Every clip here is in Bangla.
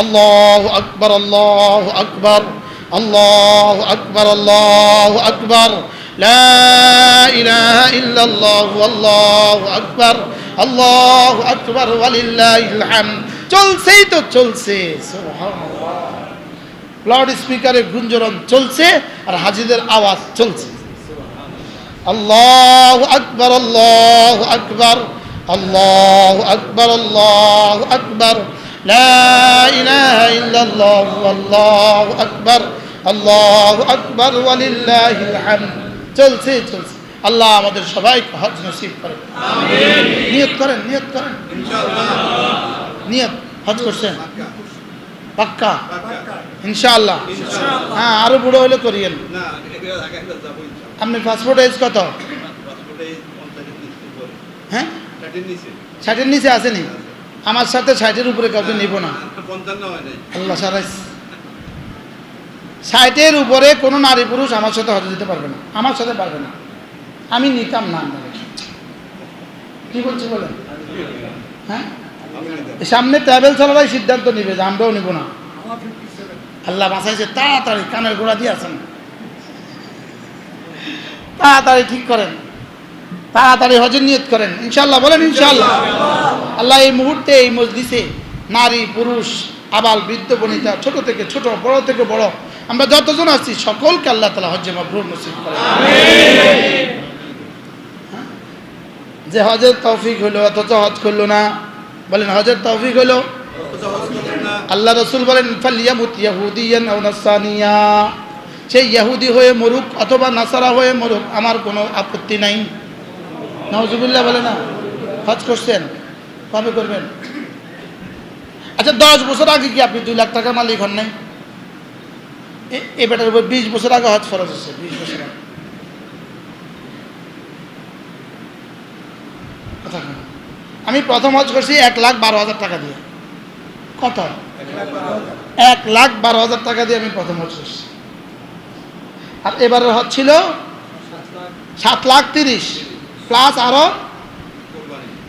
আল্লাহ আকবর আল্লাহ আকবর আল্লাহ আকবর আল্লাহ আকবর। আল্লাহ আকবর আল্লাহ আকবর চলছেই তো চলছে লাউড স্পিকারে চলছে আর হাজিদের আওয়াজ চলছে। আল্লাহ আকবর আল্লাহ আকবর আল্লাহ আকবর আল্লাহ আকবর। لا إله إلا الله والله أكبر الله أكبر ولله الحمد চলছে চলছে আল্লাহ আমাদের সবাইকে হজ নসিব করেন নিয়ত করেন নিয়ত করেন নিয়ত হজ করছেন পাক্কা ইনশাআল্লাহ হ্যাঁ আরো বুড়ো হলে করিয়েন না এগুলো আগে একটা যাবো ইনশাআল্লাহ। আপনি পাসপোর্ট এজ কত পাসপোর্টে পঞ্চাশের নিচে পড়ে। হ্যাঁ ষাটের নিচে। ষাটের নিচে আসেনি আমার সাথে ষাটের উপরে কাউকে নিব না। আল্লাহ সারাইস ষাটের উপরে কোনো নারী পুরুষ আমার সাথে হজে দিতে পারবে না। আমার সাথে পারবে না। আমি নিতাম না কি বলছি বলেন? হ্যাঁ? সামনে ট্রাভেল চালারাই সিদ্ধান্ত নিবে যে আমরাও নিব না। আল্লাহ বাঁচাইছে তাড়াতাড়ি কানের গোড়া দিয়ে আছেন তাড়াতাড়ি ঠিক করেন। তাড়াতাড়ি হজের নিয়ত করেন। ইনশাল্লাহ বলেন ইনশাল্লাহ আল্লাহ এই মুহূর্তে এই মসজিদে নারী পুরুষ আবাল বৃদ্ধ বনিতা ছোট থেকে ছোট বড় থেকে বড় আমরা যতজন আছি সকলকে আল্লাহ তালা হজ্জে মাবরুর নসিব করে হ্যাঁ? যে হজের তৌফিক হলো অথচ হজ করল না বলেন হজের তৌফিক হলো। আল্লাহ রসুল বলেন ফালিয়ামুত ইয়াহুদিয়ান নাসানিয়া। সেই ইহুদি হয়ে মরুক অথবা নাসারা হয়ে মরুক আমার কোনো আপত্তি নাই। নওজুবিল্লাহ বলে না। হজ করছেন। কবে করবেন? আচ্ছা দশ বছর আগে কি আপনি দুই লাখ টাকার মালিক হন নাই? এ বেটার উপর বিশ বছর আগে হজ ফরজ হচ্ছে বিশ বছর আগে। কথা আমি প্রথম হজ করছি এক লাখ বারো হাজার টাকা দিয়ে। কত? এক লাখ বারো হাজার টাকা দিয়ে আমি প্রথম হজ করছি। আর এবারের হজ ছিল সাত লাখ তিরিশ। প্লাস আরও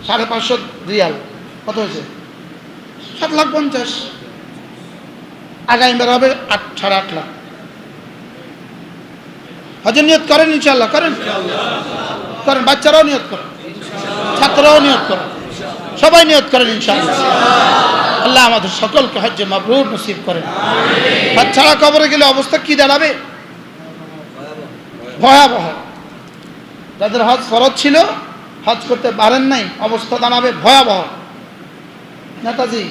সাড়ে পাঁচশো রিয়াল। কত হয়েছে? সাত লাখ পঞ্চাশ। আগামীবার হবে আট, সাড়ে আট লাখ। হজের নিয়ত করেন ইনশাল্লাহ করেন? করেন, বাচ্চারাও নিয়ত করেন, ছাত্ররাও নিয়ত করেন। সবাই নিয়ত করেন ইনশাল্লাহ আল্লাহ আমাদের সকলকে হজ্জে মাবরুর নসিব করেন। হজ ছাড়া কবরে গেলে অবস্থা কি দাঁড়াবে? ভয়াবহ। যাদের হজ ফরজ ছিল হজ করতে পারেন নাই অবস্থা দাঁড়াবে ভয়াবহ। নেতাজি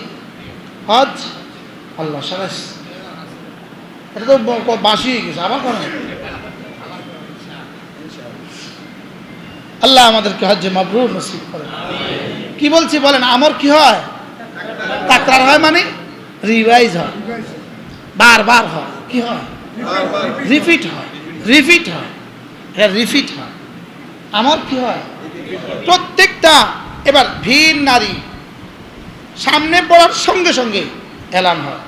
হজ আল্লাহ সারাস এটা তো বাসি হয়ে গেছে আবার করেন। আল্লাহ আমাদেরকে হজ্জে মাবরুর নসিব করে কি বলছি বলেন আমার কি হয়? তাকরার হয় মানে রিভাইজ হয়। বারবার হয়। কি হয়? রিপিট হয়। রিপিট হয়। হ্যাঁ রিপিট হয়। আমার কি হয়? প্রত্যেকটা, এবার ভিন নারী, সামনে পড়ার সঙ্গে সঙ্গে এলান হয়।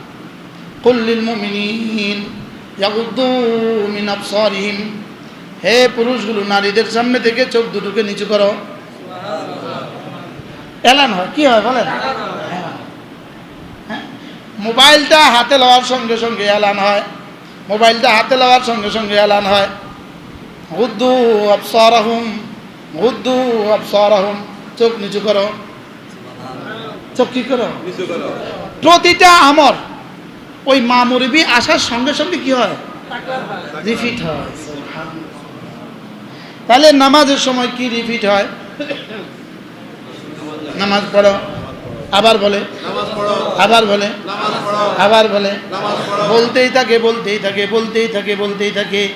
কুল্লিল মুমিনিন মিন হে পুরুষগুলো, নারীদের সামনে থেকে চোখ দুটোকে নিচু করো। এলান হয়। কি হয় বলেন। হ্যাঁ। মোবাইলটা হাতে লওয়ার সঙ্গে সঙ্গে এলান হয়। মোবাইলটা হাতে লওয়ার সঙ্গে সঙ্গে এলান হয়। হুদ্দু আফসারাহুম হুদ্দু আফসারাহুম চোখ নিচু করো। চোখ কি করো? প্রতিটা আমর ওই মা মুরবি আসার সঙ্গে সঙ্গে কি হয়? রিপিট হয় তাহলে নামাজের সময় কি রিপিট হয়? নামাজ পড়ো। আবার বলে। আবার বলে। আবার বলে। বলতেই থাকে বলতেই থাকে বলতেই থাকে বলতেই থাকে।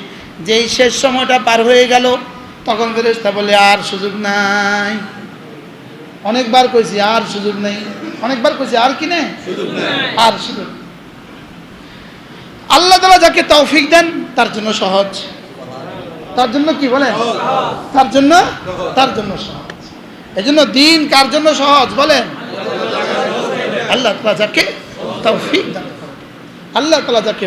যেই শেষ সময়টা পার হয়ে গেল তখন ফেরেস্তা বলে আর সুযোগ নাই। অনেকবার কইছি আর সুযোগ নেই। অনেকবার কইছি আর কি নেই? সুযোগ নেই। আর সুযোগ আল্লাহ তালা যাকে তৌফিক দেন তার জন্য সহজ। তার জন্য কি বলেন? তার জন্য তার জন্য সহজ। এই জন্য দিন কার জন্য সহজ বলেন? আল্লাহ তালা যাকে তৌফিক দান আল্লাহ তালা যাকে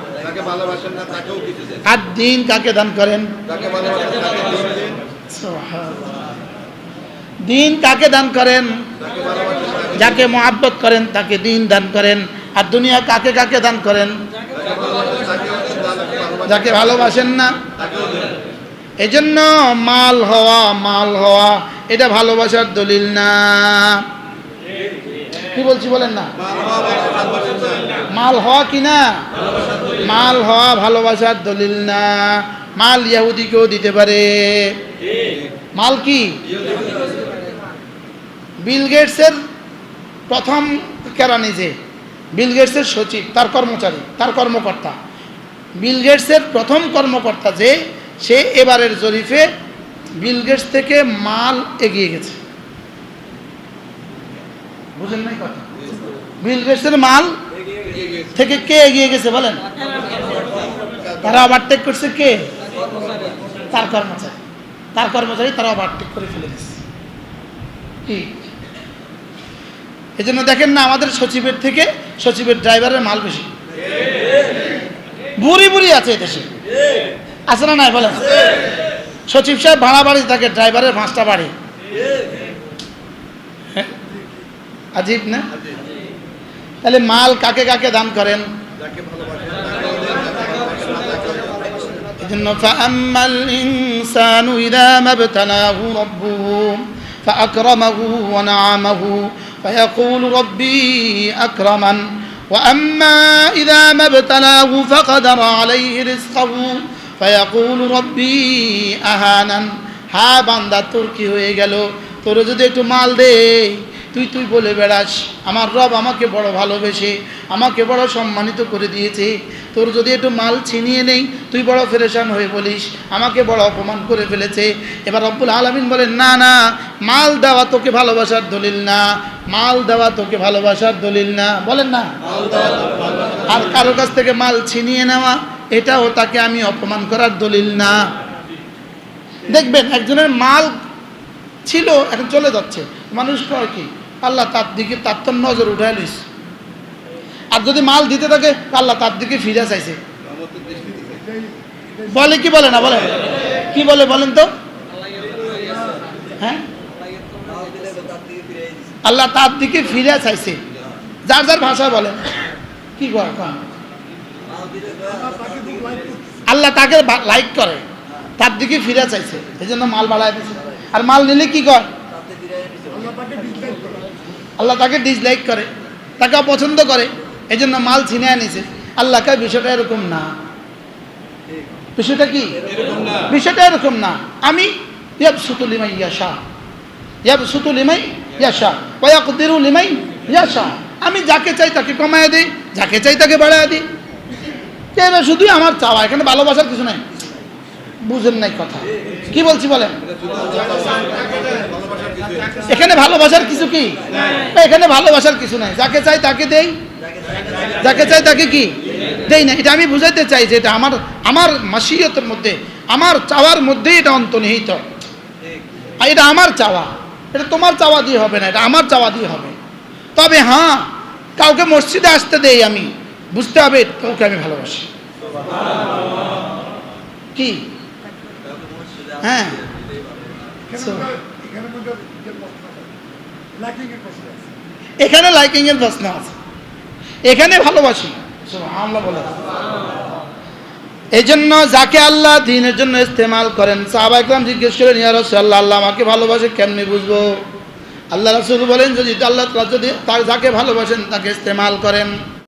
আর দিন কাকে দান করেন? দিন। কাকে দান করেন? যাকে মহাব্বত করেন তাকে দিন দান করেন। আর দুনিয়া কাকে কাকে দান করেন? যাকে ভালোবাসেন না দেন। এজন্য মাল হওয়া মাল হওয়া এটা ভালোবাসার দলিল না। কি বলছি বলেন না। মাল হওয়া কি না? মাল হওয়া ভালোবাসার দলিল না। মাল ইয়াহুদিকেও দিতে পারে। মাল কি? বিল গেটসের প্রথম কেরানি যে বিল গেটসের সচিব তার কর্মচারী তার কর্মকর্তা। বিল গেটসের প্রথম কর্মকর্তা যে সে এবারের জরিফে বিল গেটস থেকে মাল এগিয়ে গেছে। বুঝেন নাই কথা? বিল গেটসের মাল থেকে কে এগিয়ে গেছে বলেন? তারা ওভারটেক করছে কে? তার কর্মচারী। তার কর্মচারী তারা ওভারটেক করে ফেলে দিচ্ছে এই জন্য দেখেন না, আমাদের সচিবের থেকে সচিবের ড্রাইভারের মাল বেশি। বুড়ি বুড়ি আছে দেশে। আছে না নাই বলেন? সচিব সাহেব ভাড়া বাড়ি থাকে ড্রাইভারের পাঁচটা বাড়ি। হ্যাঁ? আজীব না? তাহলে মাল কাকে কাকে দান করেন? দেন إذن فأما الإنسان إذا ما ابتلاه ربه فأكرمه ونعمه فيقول ربي أكرمن وأما إذا ما ابتلاه فقدر عليه رزقه فيقول ربي أهانن হা বান্দা তোর কি হয়ে গেল তোর যদি একটু মাল দে তুই তুই বলে বেড়াস। আমার রব আমাকে বড় ভালোবেসে, আমাকে বড় সম্মানিত করে দিয়েছে। তোর যদি একটু মাল ছিনিয়ে নেই, তুই বড় ফেরেশান হয়ে বলিস, আমাকে বড় অপমান করে ফেলেছে। এবার রব্বুল আলমিন বলেন, না না, মাল দেওয়া তোকে ভালোবাসার দলিল না। মাল দেওয়া তোকে ভালোবাসার দলিল না। বলেন না। আর কারও কাছ থেকে মাল ছিনিয়ে নেওয়া, এটাও তাকে আমি অপমান করার দলিল না। দেখবেন, একজনের মাল ছিল, এখন চলে যাচ্ছে। মানুষ কয় কি? আল্লাহ তার দিকে তার তো নজর উঠায় লিস আর যদি মাল দিতে থাকে, আল্লাহ তার দিকে ফিরে চাইছে। বলে কি বলে না, বলে? কি বলে বলেন তো? হ্যাঁ? আল্লাহ তার দিকে ফিরে চাইছে। যার যার ভাষা বলে। কি? আল্লাহ তাকে লাইক করে। তার দিকে ফিরে চাইছে। এই জন্য মাল বাড়ায় আর মাল নিলে কি কয়? আল্লাহ তাকে ডিসলাইক করে, তাকে অপছন্দ করে এই জন্য মাল ছিনে আনিছে। আল্লাহ কয় বিষয়টা এরকম না। বিষয়টা কি? বিষয়টা এরকম না। আমি ইয়াব সুতুলিমাই ইয়াশা। ইয়াব সুতুলিমাই ইয়াশা। ওয়াকুদিরু লিমাই ইয়াশা। আমি যাকে চাই তাকে কমায় দিই, যাকে চাই তাকে বাড়ায় দিই। এটা শুধুই আমার চাওয়া, এখানে ভালোবাসার কিছু নাই। বুঝেন নাই কথা। কি বলছি বলেন? এখানে ভালোবাসার কিছু কি? এখানে ভালোবাসার কিছু নাই। যাকে চাই তাকে দেই। যাকে চাই তাকে কি? দেই না। এটা আমি বুঝাইতে চাই যে এটা আমার আমার মাসিয়তের মধ্যে আমার চাওয়ার মধ্যেই এটা অন্তর্নিহিত। আর এটা আমার চাওয়া। এটা তোমার চাওয়া দিয়ে হবে না। এটা আমার চাওয়া দিয়ে হবে। তবে হ্যাঁ কাউকে মসজিদে আসতে দেই আমি। বুঝতে হবে কাউকে আমি ভালোবাসি। কি? হ্যাঁ। এখানে লাইকিং এর প্রশ্ন আছে। এখানে ভালোবাসি। বলে এই জন্য যাকে আল্লাহ দিনের জন্য ইস্তেমাল করেন সাহাবা ইকরাম জিজ্ঞেস করেন ইয়া রাসূলুল্লাহ আল্লাহ আমাকে ভালোবাসে কেমনি বুঝব? আল্লাহ রাসূল বলেন যদি আল্লাহ যদি তার যাকে ভালোবাসেন তাকে ইস্তেমাল করেন।